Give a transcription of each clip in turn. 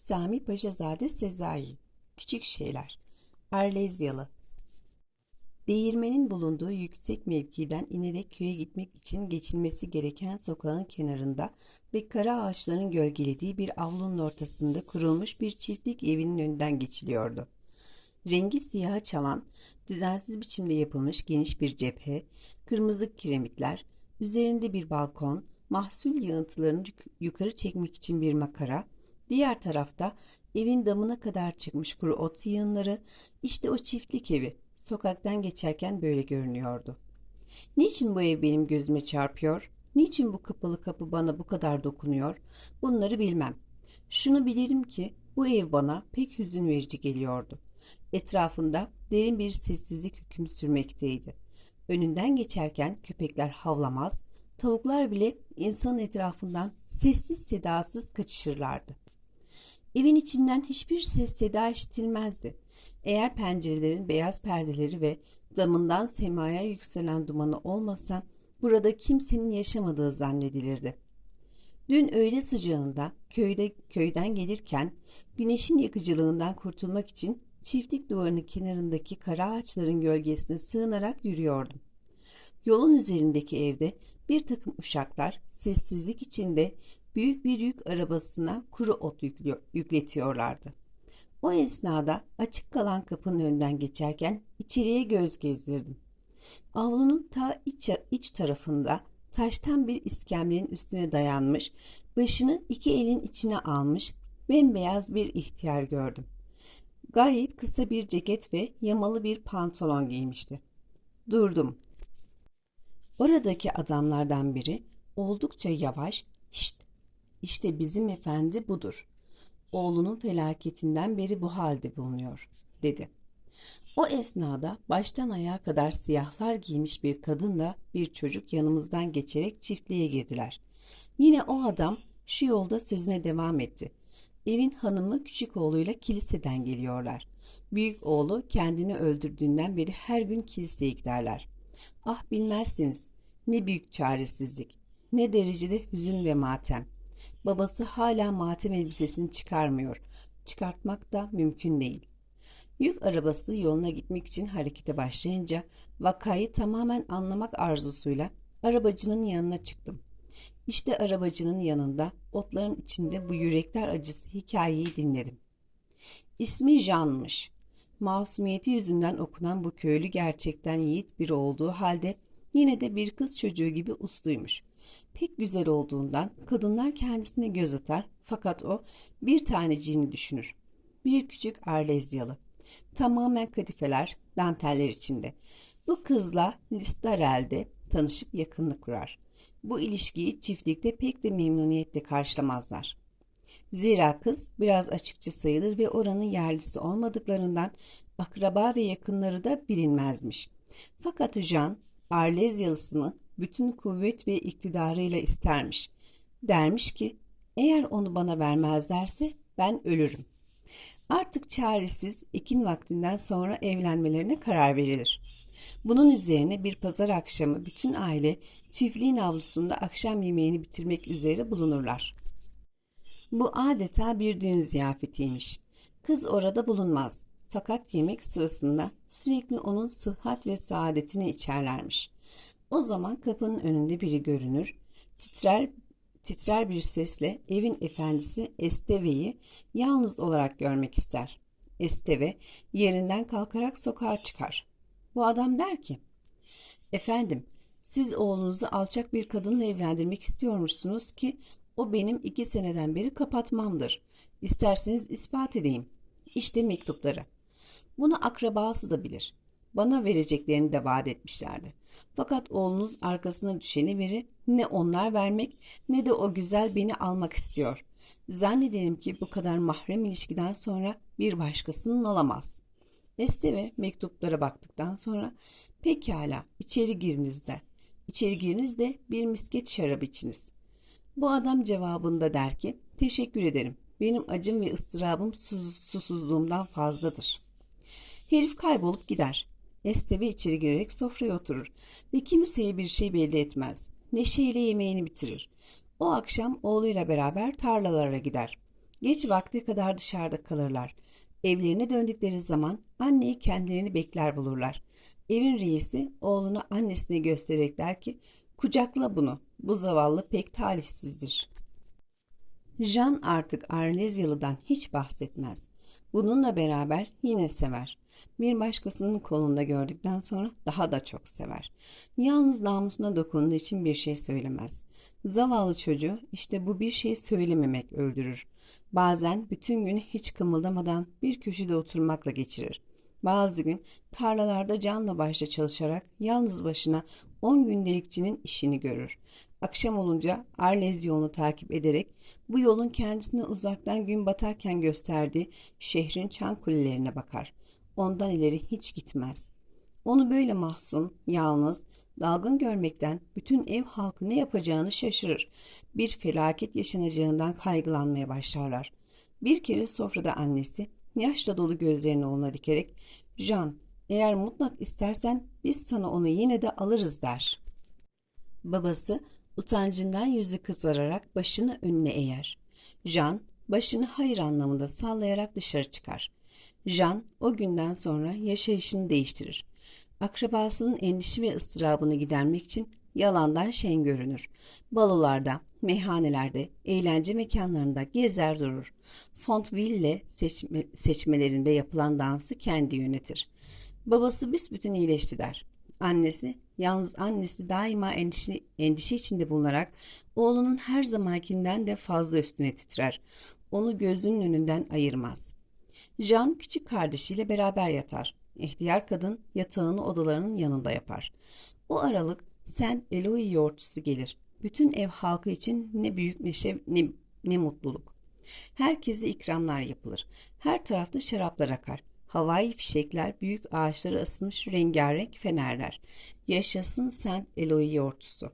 Sami Paşazade Sezai Küçük Şeyler Arlezyalı Değirmenin bulunduğu yüksek mevkiden inerek köye gitmek için geçilmesi gereken sokağın kenarında ve kara ağaçların gölgelediği bir avlunun ortasında kurulmuş bir çiftlik evinin önünden geçiliyordu. Rengi siyaha çalan, düzensiz biçimde yapılmış geniş bir cephe, kırmızı kiremitler, üzerinde bir balkon, mahsul yığıntılarını yuk- yukarı çekmek için bir makara, diğer tarafta evin damına kadar çıkmış kuru ot yığınları, işte o çiftlik evi, sokaktan geçerken böyle görünüyordu. Niçin bu ev benim gözüme çarpıyor? Niçin bu kapalı kapı bana bu kadar dokunuyor? Bunları bilmem. Şunu bilirim ki bu ev bana pek hüzün verici geliyordu. Etrafında derin bir sessizlik hüküm sürmekteydi. Önünden geçerken köpekler havlamaz, tavuklar bile insanın etrafından sessiz sedasız kaçışırlardı. Evin içinden hiçbir ses seda işitilmezdi. Eğer pencerelerin beyaz perdeleri ve damından semaya yükselen dumanı olmasa burada kimsenin yaşamadığı zannedilirdi. Dün öğle sıcağında köyde köyden gelirken güneşin yakıcılığından kurtulmak için çiftlik duvarının kenarındaki kara ağaçların gölgesine sığınarak yürüyordum. Yolun üzerindeki evde bir takım uşaklar sessizlik içinde büyük bir yük arabasına kuru ot yükletiyorlardı. O esnada açık kalan kapının önünden geçerken içeriye göz gezdirdim. Avlunun ta iç, iç tarafında taştan bir iskemlenin üstüne dayanmış, başını iki elin içine almış bembeyaz bir ihtiyar gördüm. Gayet kısa bir ceket ve yamalı bir pantolon giymişti. Durdum. Oradaki adamlardan biri oldukça yavaş, "Şşt, işte bizim efendi budur. Oğlunun felaketinden beri bu halde bulunuyor, dedi. O esnada baştan ayağa kadar siyahlar giymiş bir kadınla bir çocuk yanımızdan geçerek çiftliğe girdiler. Yine o adam şu yolda sözüne devam etti. Evin hanımı küçük oğluyla kiliseden geliyorlar. Büyük oğlu kendini öldürdüğünden beri her gün kiliseye giderler. Ah bilmezsiniz ne büyük çaresizlik, ne derecede hüzün ve matem. Babası hala matem elbisesini çıkarmıyor. Çıkartmak da mümkün değil. Yük arabası yoluna gitmek için harekete başlayınca vakayı tamamen anlamak arzusuyla arabacının yanına çıktım. İşte arabacının yanında otların içinde bu yürekler acısı hikayeyi dinledim. İsmi Jean'mış. Masumiyeti yüzünden okunan bu köylü gerçekten yiğit biri olduğu halde yine de bir kız çocuğu gibi usluymuş. Pek güzel olduğundan kadınlar kendisine göz atar fakat o bir taneciğini düşünür. Bir küçük arlezyalı. Tamamen kadifeler, danteller içinde. Bu kızla Listarel'de tanışıp yakınlık kurar. Bu ilişkiyi çiftlikte pek de memnuniyetle karşılamazlar. Zira kız biraz açıkça sayılır ve oranın yerlisi olmadıklarından akraba ve yakınları da bilinmezmiş. Fakat Jean, Arlezyalısını bütün kuvvet ve iktidarıyla istermiş. Dermiş ki, eğer onu bana vermezlerse ben ölürüm. Artık çaresiz ekin vaktinden sonra evlenmelerine karar verilir. Bunun üzerine bir pazar akşamı bütün aile çiftliğin avlusunda akşam yemeğini bitirmek üzere bulunurlar. Bu adeta bir düğün ziyafetiymiş. Kız orada bulunmaz. Fakat yemek sırasında sürekli onun sıhhat ve saadetini içerlermiş. O zaman kapının önünde biri görünür, titrer titrer bir sesle evin efendisi Esteve'yi yalnız olarak görmek ister. Esteve yerinden kalkarak sokağa çıkar. Bu adam der ki, Efendim, siz oğlunuzu alçak bir kadınla evlendirmek istiyormuşsunuz ki o benim iki seneden beri kapatmamdır. İsterseniz ispat edeyim. İşte mektupları. Bunu akrabası da bilir. Bana vereceklerini de vaat etmişlerdi. Fakat oğlunuz arkasına düşeni veri ne onlar vermek ne de o güzel beni almak istiyor. Zannederim ki bu kadar mahrem ilişkiden sonra bir başkasının olamaz. Esteve mektuplara baktıktan sonra pekala içeri giriniz de. İçeri giriniz de bir misket şarap içiniz. Bu adam cevabında der ki teşekkür ederim. Benim acım ve ıstırabım sus- susuzluğumdan fazladır. Herif kaybolup gider. Esteve içeri girerek sofraya oturur ve kimseye bir şey belli etmez. Neşeyle yemeğini bitirir. O akşam oğluyla beraber tarlalara gider. Geç vakte kadar dışarıda kalırlar. Evlerine döndükleri zaman anneyi kendilerini bekler bulurlar. Evin reisi oğluna annesine göstererek der ki kucakla bunu bu zavallı pek talihsizdir. Jean artık Arlezyalı'dan hiç bahsetmez. Bununla beraber yine sever. Bir başkasının kolunda gördükten sonra daha da çok sever. Yalnız namusuna dokunduğu için bir şey söylemez. Zavallı çocuğu işte bu bir şey söylememek öldürür. Bazen bütün günü hiç kımıldamadan bir köşede oturmakla geçirir. Bazı gün tarlalarda canla başla çalışarak yalnız başına 10 gündelikçinin işini görür. Akşam olunca Arlez yolunu takip ederek bu yolun kendisine uzaktan gün batarken gösterdiği şehrin çan kulelerine bakar. Ondan ileri hiç gitmez. Onu böyle mahzun, yalnız, dalgın görmekten bütün ev halkı ne yapacağını şaşırır. Bir felaket yaşanacağından kaygılanmaya başlarlar. Bir kere sofrada annesi yaşla dolu gözlerini oğluna dikerek Jean eğer mutlak istersen biz sana onu yine de alırız der. Babası utancından yüzü kızararak başını önüne eğer. Jean başını hayır anlamında sallayarak dışarı çıkar. Jean o günden sonra yaşayışını değiştirir. Akrabasının endişe ve ıstırabını gidermek için yalandan şen görünür. Balolarda, meyhanelerde, eğlence mekanlarında gezer durur. Fontville seçme, seçmelerinde yapılan dansı kendi yönetir. Babası büsbütün iyileşti der. Annesi, yalnız annesi daima endişe, endişe içinde bulunarak oğlunun her zamankinden de fazla üstüne titrer. Onu gözünün önünden ayırmaz. Jean küçük kardeşiyle beraber yatar. İhtiyar kadın yatağını odalarının yanında yapar. O aralık sen Eloy yoğurtusu gelir. Bütün ev halkı için ne büyük neşe ne, ne mutluluk. Herkese ikramlar yapılır. Her tarafta şaraplar akar. Havai fişekler, büyük ağaçlara asılmış rengarenk fenerler. Yaşasın Saint Eloy yoğurtusu.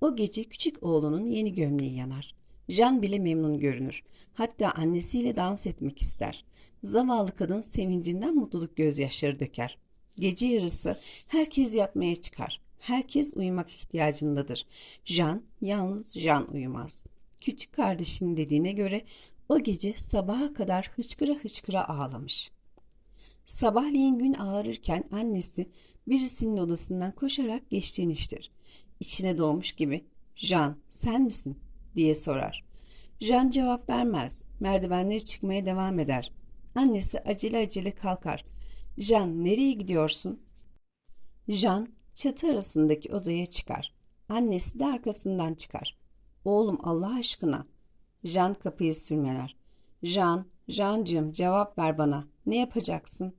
O gece küçük oğlunun yeni gömleği yanar. Jean bile memnun görünür. Hatta annesiyle dans etmek ister. Zavallı kadın sevincinden mutluluk gözyaşları döker. Gece yarısı herkes yatmaya çıkar. Herkes uyumak ihtiyacındadır. Jean yalnız Jean uyumaz. Küçük kardeşinin dediğine göre o gece sabaha kadar hıçkıra hıçkıra ağlamış. Sabahleyin gün ağarırken annesi birisinin odasından koşarak geçtiğini iştir. İçine doğmuş gibi Jean sen misin diye sorar. Jean cevap vermez. Merdivenleri çıkmaya devam eder. Annesi acele acele kalkar. Jean nereye gidiyorsun? Jean çatı arasındaki odaya çıkar. Annesi de arkasından çıkar. Oğlum Allah aşkına. Jean kapıyı sürmeler. Jean, Jeancığım cevap ver bana. Ne yapacaksın?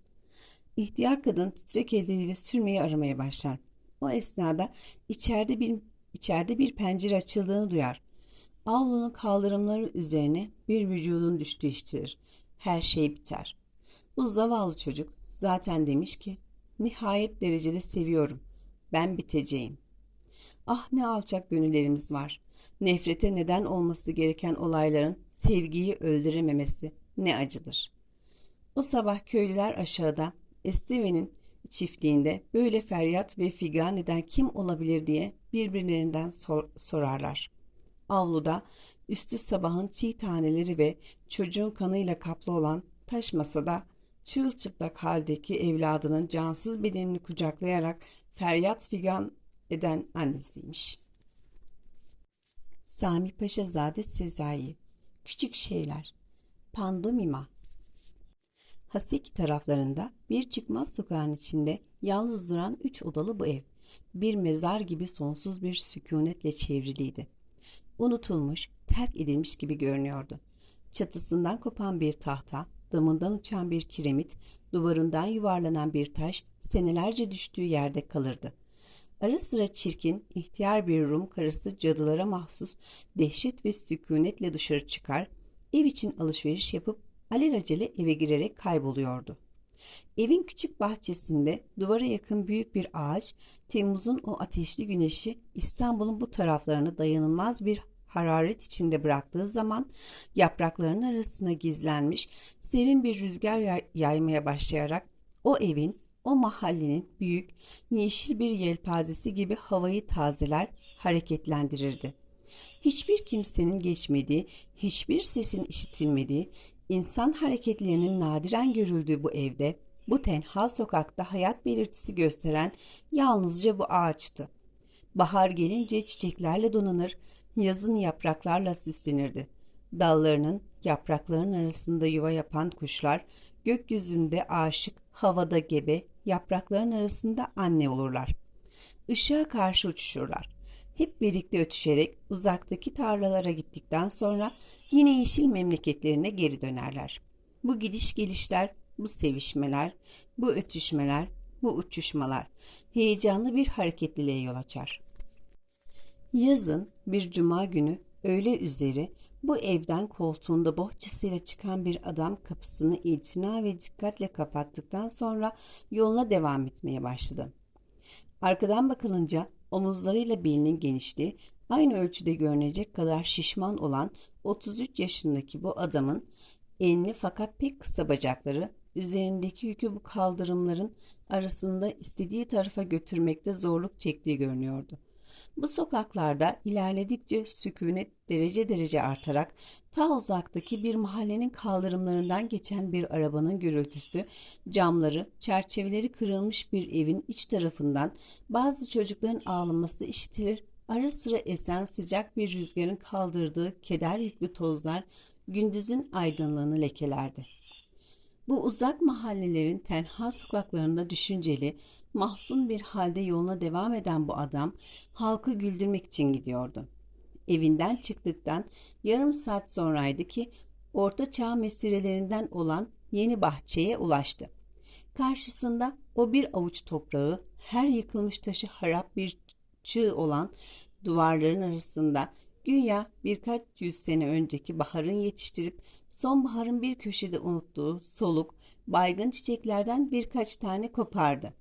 İhtiyar kadın titrek elleriyle sürmeyi aramaya başlar. O esnada içeride bir içeride bir pencere açıldığını duyar. Avlunun kaldırımları üzerine bir vücudun düştüğü iştirir. Her şey biter. Bu zavallı çocuk zaten demiş ki nihayet derecede seviyorum. Ben biteceğim. Ah ne alçak gönüllerimiz var. Nefrete neden olması gereken olayların sevgiyi öldürememesi ne acıdır. O sabah köylüler aşağıda Esteve'nin çiftliğinde böyle feryat ve figan eden kim olabilir diye birbirlerinden sor sorarlar. Avluda üstü sabahın çiğ taneleri ve çocuğun kanıyla kaplı olan taş masada çırılçıplak haldeki evladının cansız bedenini kucaklayarak feryat figan eden annesiymiş. Sami Paşazade Sezai Küçük Şeyler Pandomima Haseki taraflarında bir çıkmaz sokağın içinde yalnız duran üç odalı bu ev. Bir mezar gibi sonsuz bir sükunetle çevriliydi. Unutulmuş, terk edilmiş gibi görünüyordu. Çatısından kopan bir tahta, damından uçan bir kiremit, duvarından yuvarlanan bir taş senelerce düştüğü yerde kalırdı. Ara sıra çirkin, ihtiyar bir Rum karısı cadılara mahsus dehşet ve sükunetle dışarı çıkar, ev için alışveriş yapıp alelacele eve girerek kayboluyordu. Evin küçük bahçesinde duvara yakın büyük bir ağaç, Temmuz'un o ateşli güneşi İstanbul'un bu taraflarını dayanılmaz bir hararet içinde bıraktığı zaman yaprakların arasına gizlenmiş serin bir rüzgar yaymaya başlayarak o evin, o mahallenin büyük, yeşil bir yelpazesi gibi havayı tazeler, hareketlendirirdi. Hiçbir kimsenin geçmediği, hiçbir sesin işitilmediği, insan hareketlerinin nadiren görüldüğü bu evde, bu tenha sokakta hayat belirtisi gösteren yalnızca bu ağaçtı. Bahar gelince çiçeklerle donanır, yazın yapraklarla süslenirdi. Dallarının, yaprakların arasında yuva yapan kuşlar, gökyüzünde aşık, havada gebe, yaprakların arasında anne olurlar. Işığa karşı uçuşurlar. Hep birlikte ötüşerek uzaktaki tarlalara gittikten sonra yine yeşil memleketlerine geri dönerler. Bu gidiş gelişler, bu sevişmeler, bu ötüşmeler, bu uçuşmalar heyecanlı bir hareketliliğe yol açar. Yazın bir cuma günü öğle üzeri bu evden koltuğunda bohçasıyla çıkan bir adam kapısını itina ve dikkatle kapattıktan sonra yoluna devam etmeye başladı. Arkadan bakılınca omuzlarıyla belinin genişliği aynı ölçüde görünecek kadar şişman olan 33 yaşındaki bu adamın enli fakat pek kısa bacakları üzerindeki yükü bu kaldırımların arasında istediği tarafa götürmekte zorluk çektiği görünüyordu. Bu sokaklarda ilerledikçe sükunet derece derece artarak ta uzaktaki bir mahallenin kaldırımlarından geçen bir arabanın gürültüsü, camları, çerçeveleri kırılmış bir evin iç tarafından bazı çocukların ağlaması işitilir, ara sıra esen sıcak bir rüzgarın kaldırdığı keder yüklü tozlar gündüzün aydınlığını lekelerdi. Bu uzak mahallelerin tenha sokaklarında düşünceli, mahzun bir halde yoluna devam eden bu adam halkı güldürmek için gidiyordu. Evinden çıktıktan yarım saat sonraydı ki orta çağ mesirelerinden olan yeni bahçeye ulaştı. Karşısında o bir avuç toprağı, her yıkılmış taşı harap bir çığ olan duvarların arasında Güya birkaç yüz sene önceki baharın yetiştirip sonbaharın bir köşede unuttuğu soluk, baygın çiçeklerden birkaç tane kopardı.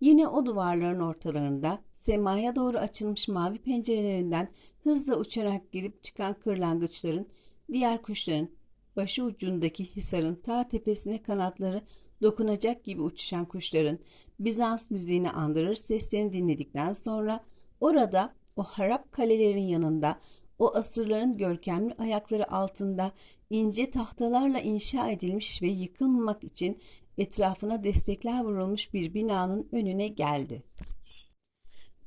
Yine o duvarların ortalarında semaya doğru açılmış mavi pencerelerinden hızla uçarak girip çıkan kırlangıçların, diğer kuşların, başı ucundaki hisarın ta tepesine kanatları dokunacak gibi uçuşan kuşların Bizans müziğini andırır seslerini dinledikten sonra orada o harap kalelerin yanında, o asırların görkemli ayakları altında ince tahtalarla inşa edilmiş ve yıkılmamak için etrafına destekler vurulmuş bir binanın önüne geldi.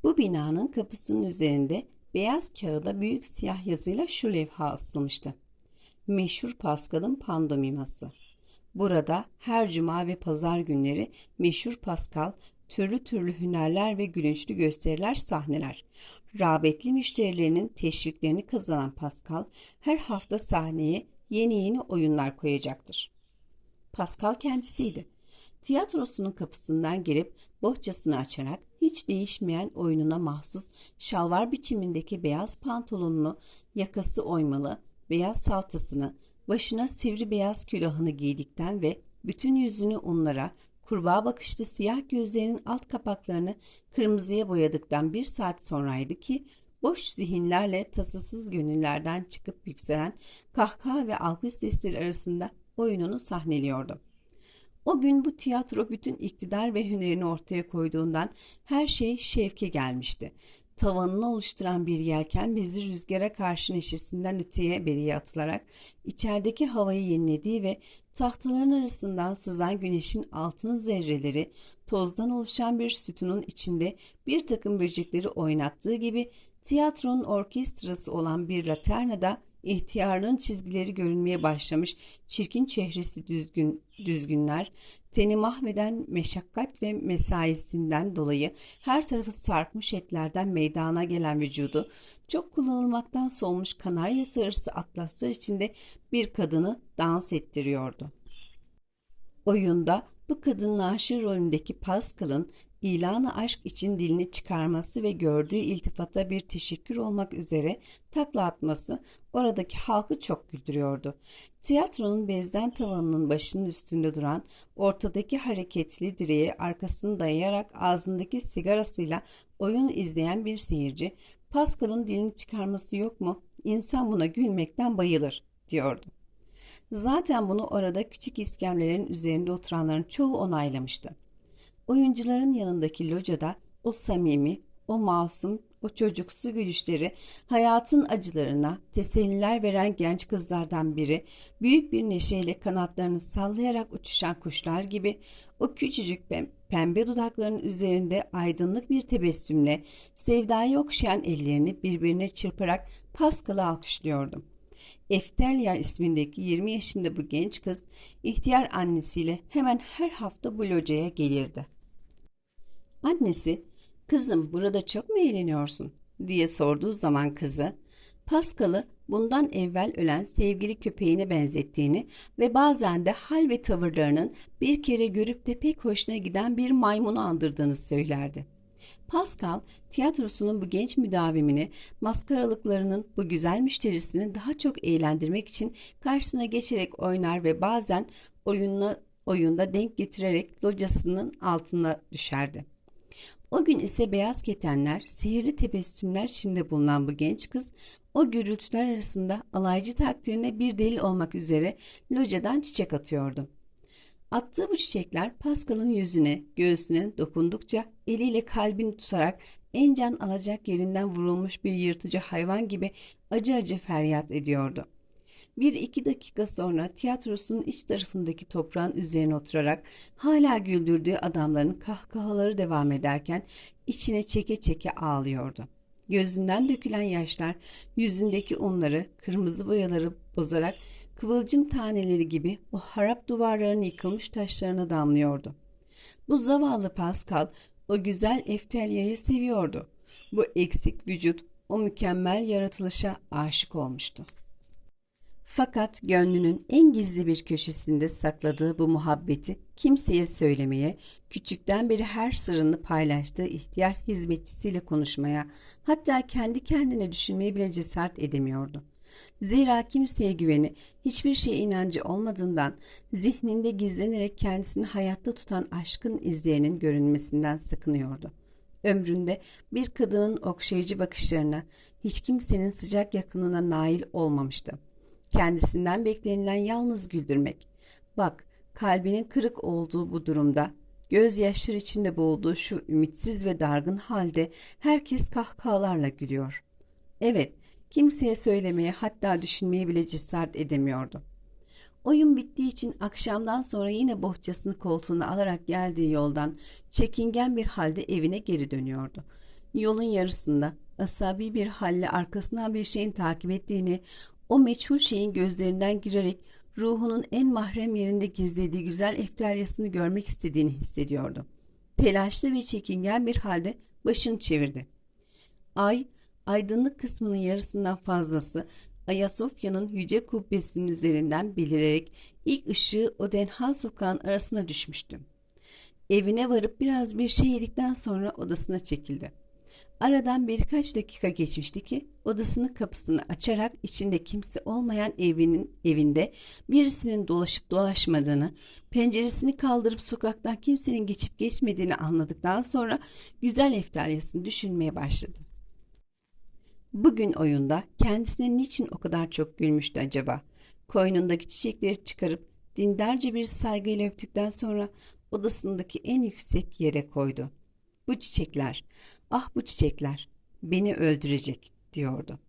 Bu binanın kapısının üzerinde beyaz kağıda büyük siyah yazıyla şu levha asılmıştı. Meşhur Pascal'ın pandomiması. Burada her cuma ve pazar günleri meşhur Pascal türlü türlü hünerler ve gülünçlü gösteriler sahneler. Rağbetli müşterilerinin teşviklerini kazanan Pascal her hafta sahneye yeni yeni oyunlar koyacaktır. Pascal kendisiydi. Tiyatrosunun kapısından girip bohçasını açarak hiç değişmeyen oyununa mahsus şalvar biçimindeki beyaz pantolonunu, yakası oymalı, beyaz saltasını, başına sivri beyaz külahını giydikten ve bütün yüzünü onlara, kurbağa bakışlı siyah gözlerinin alt kapaklarını kırmızıya boyadıktan bir saat sonraydı ki boş zihinlerle tasasız gönüllerden çıkıp yükselen kahkaha ve alkış sesleri arasında oyununu sahneliyordu. O gün bu tiyatro bütün iktidar ve hünerini ortaya koyduğundan her şey şevke gelmişti tavanını oluşturan bir yelken bizi rüzgara karşı neşesinden öteye beriye atılarak içerideki havayı yenilediği ve tahtaların arasından sızan güneşin altın zerreleri tozdan oluşan bir sütunun içinde bir takım böcekleri oynattığı gibi tiyatronun orkestrası olan bir laternada ihtiyarlığın çizgileri görünmeye başlamış çirkin çehresi düzgün, düzgünler, teni mahveden meşakkat ve mesaisinden dolayı her tarafı sarkmış etlerden meydana gelen vücudu, çok kullanılmaktan solmuş kanarya sarısı atlaslar içinde bir kadını dans ettiriyordu. Oyunda bu kadının aşığı rolündeki Pascal'ın ilanı aşk için dilini çıkarması ve gördüğü iltifata bir teşekkür olmak üzere takla atması oradaki halkı çok güldürüyordu. Tiyatronun bezden tavanının başının üstünde duran ortadaki hareketli direğe arkasını dayayarak ağzındaki sigarasıyla oyun izleyen bir seyirci Pascal'ın dilini çıkarması yok mu? İnsan buna gülmekten bayılır diyordu. Zaten bunu orada küçük iskemlelerin üzerinde oturanların çoğu onaylamıştı. Oyuncuların yanındaki locada o samimi, o masum o çocuksu gülüşleri hayatın acılarına teselliler veren genç kızlardan biri büyük bir neşeyle kanatlarını sallayarak uçuşan kuşlar gibi o küçücük pem- pembe dudaklarının üzerinde aydınlık bir tebessümle sevdayı okşayan ellerini birbirine çırparak Pascal'ı alkışlıyordum. Eftelya ismindeki 20 yaşında bu genç kız ihtiyar annesiyle hemen her hafta bu locaya gelirdi. Annesi, kızım burada çok mu eğleniyorsun diye sorduğu zaman kızı, Pascal'ı bundan evvel ölen sevgili köpeğine benzettiğini ve bazen de hal ve tavırlarının bir kere görüp de pek hoşuna giden bir maymunu andırdığını söylerdi. Pascal, tiyatrosunun bu genç müdavimini, maskaralıklarının bu güzel müşterisini daha çok eğlendirmek için karşısına geçerek oynar ve bazen oyunla, oyunda denk getirerek locasının altına düşerdi. O gün ise beyaz ketenler, sihirli tebessümler içinde bulunan bu genç kız, o gürültüler arasında alaycı takdirine bir delil olmak üzere locadan çiçek atıyordu. Attığı bu çiçekler Pascal'ın yüzüne, göğsüne dokundukça eliyle kalbini tutarak en can alacak yerinden vurulmuş bir yırtıcı hayvan gibi acı acı feryat ediyordu. Bir iki dakika sonra tiyatrosunun iç tarafındaki toprağın üzerine oturarak hala güldürdüğü adamların kahkahaları devam ederken içine çeke çeke ağlıyordu. Gözünden dökülen yaşlar yüzündeki unları, kırmızı boyaları bozarak kıvılcım taneleri gibi o harap duvarların yıkılmış taşlarına damlıyordu. Bu zavallı Pascal o güzel Eftelya'yı seviyordu. Bu eksik vücut o mükemmel yaratılışa aşık olmuştu. Fakat gönlünün en gizli bir köşesinde sakladığı bu muhabbeti kimseye söylemeye, küçükten beri her sırrını paylaştığı ihtiyar hizmetçisiyle konuşmaya, hatta kendi kendine düşünmeye bile cesaret edemiyordu. Zira kimseye güveni, hiçbir şeye inancı olmadığından zihninde gizlenerek kendisini hayatta tutan aşkın izlerinin görünmesinden sakınıyordu. Ömründe bir kadının okşayıcı bakışlarına, hiç kimsenin sıcak yakınına nail olmamıştı. Kendisinden beklenilen yalnız güldürmek. Bak, kalbinin kırık olduğu bu durumda, gözyaşları içinde boğulduğu şu ümitsiz ve dargın halde herkes kahkahalarla gülüyor. Evet, kimseye söylemeye hatta düşünmeye bile cesaret edemiyordu. Oyun bittiği için akşamdan sonra yine bohçasını koltuğuna alarak geldiği yoldan çekingen bir halde evine geri dönüyordu. Yolun yarısında asabi bir halle arkasından bir şeyin takip ettiğini, o meçhul şeyin gözlerinden girerek ruhunun en mahrem yerinde gizlediği güzel eftaryasını görmek istediğini hissediyordu. Telaşlı ve çekingen bir halde başını çevirdi. Ay, aydınlık kısmının yarısından fazlası Ayasofya'nın yüce kubbesinin üzerinden belirerek ilk ışığı o denha sokağın arasına düşmüştü. Evine varıp biraz bir şey yedikten sonra odasına çekildi. Aradan birkaç dakika geçmişti ki odasının kapısını açarak içinde kimse olmayan evinin evinde birisinin dolaşıp dolaşmadığını, penceresini kaldırıp sokaktan kimsenin geçip geçmediğini anladıktan sonra güzel eftaryasını düşünmeye başladı. Bugün oyunda kendisine niçin o kadar çok gülmüştü acaba? Koynundaki çiçekleri çıkarıp dindarca bir saygıyla öptükten sonra odasındaki en yüksek yere koydu. Bu çiçekler, ah bu çiçekler beni öldürecek diyordu.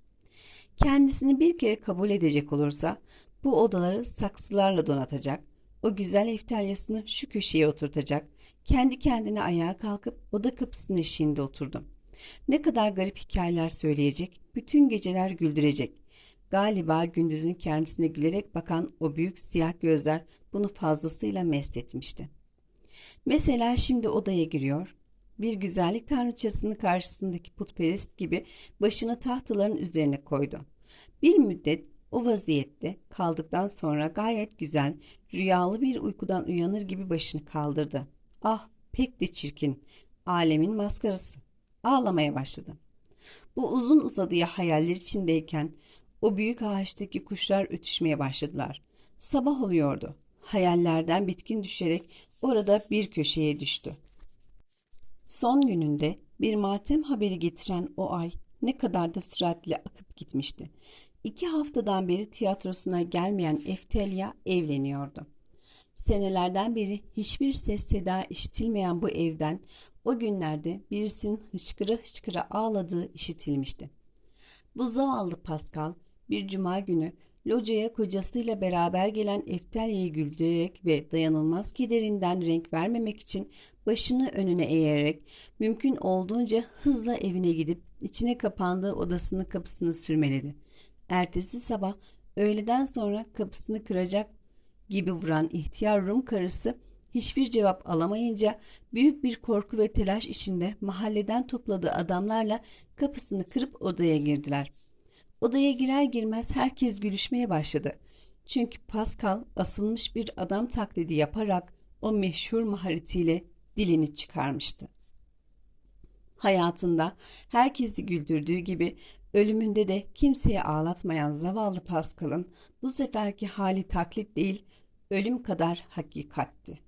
Kendisini bir kere kabul edecek olursa bu odaları saksılarla donatacak, o güzel eftaryasını şu köşeye oturtacak, kendi kendine ayağa kalkıp oda kapısının eşiğinde oturdu. Ne kadar garip hikayeler söyleyecek, bütün geceler güldürecek. Galiba gündüzün kendisine gülerek bakan o büyük siyah gözler bunu fazlasıyla mest etmişti. Mesela şimdi odaya giriyor, bir güzellik tanrıçasının karşısındaki putperest gibi başını tahtaların üzerine koydu. Bir müddet o vaziyette kaldıktan sonra gayet güzel, rüyalı bir uykudan uyanır gibi başını kaldırdı. Ah pek de çirkin, alemin maskarası. Ağlamaya başladı. Bu uzun uzadıya hayaller içindeyken o büyük ağaçtaki kuşlar ötüşmeye başladılar. Sabah oluyordu. Hayallerden bitkin düşerek orada bir köşeye düştü. Son gününde bir matem haberi getiren o ay ne kadar da süratle akıp gitmişti. İki haftadan beri tiyatrosuna gelmeyen Eftelya evleniyordu. Senelerden beri hiçbir ses seda işitilmeyen bu evden o günlerde birisinin hıçkıra hıçkıra ağladığı işitilmişti. Bu zavallı Pascal bir cuma günü locaya kocasıyla beraber gelen Eftelya'yı güldürerek ve dayanılmaz kederinden renk vermemek için başını önüne eğerek mümkün olduğunca hızla evine gidip içine kapandığı odasının kapısını sürmeledi. Ertesi sabah öğleden sonra kapısını kıracak gibi vuran ihtiyar Rum karısı hiçbir cevap alamayınca büyük bir korku ve telaş içinde mahalleden topladığı adamlarla kapısını kırıp odaya girdiler. Odaya girer girmez herkes gülüşmeye başladı. Çünkü Pascal asılmış bir adam taklidi yaparak o meşhur maharetiyle dilini çıkarmıştı. Hayatında herkesi güldürdüğü gibi ölümünde de kimseye ağlatmayan zavallı Pascal'ın bu seferki hali taklit değil, ölüm kadar hakikatti.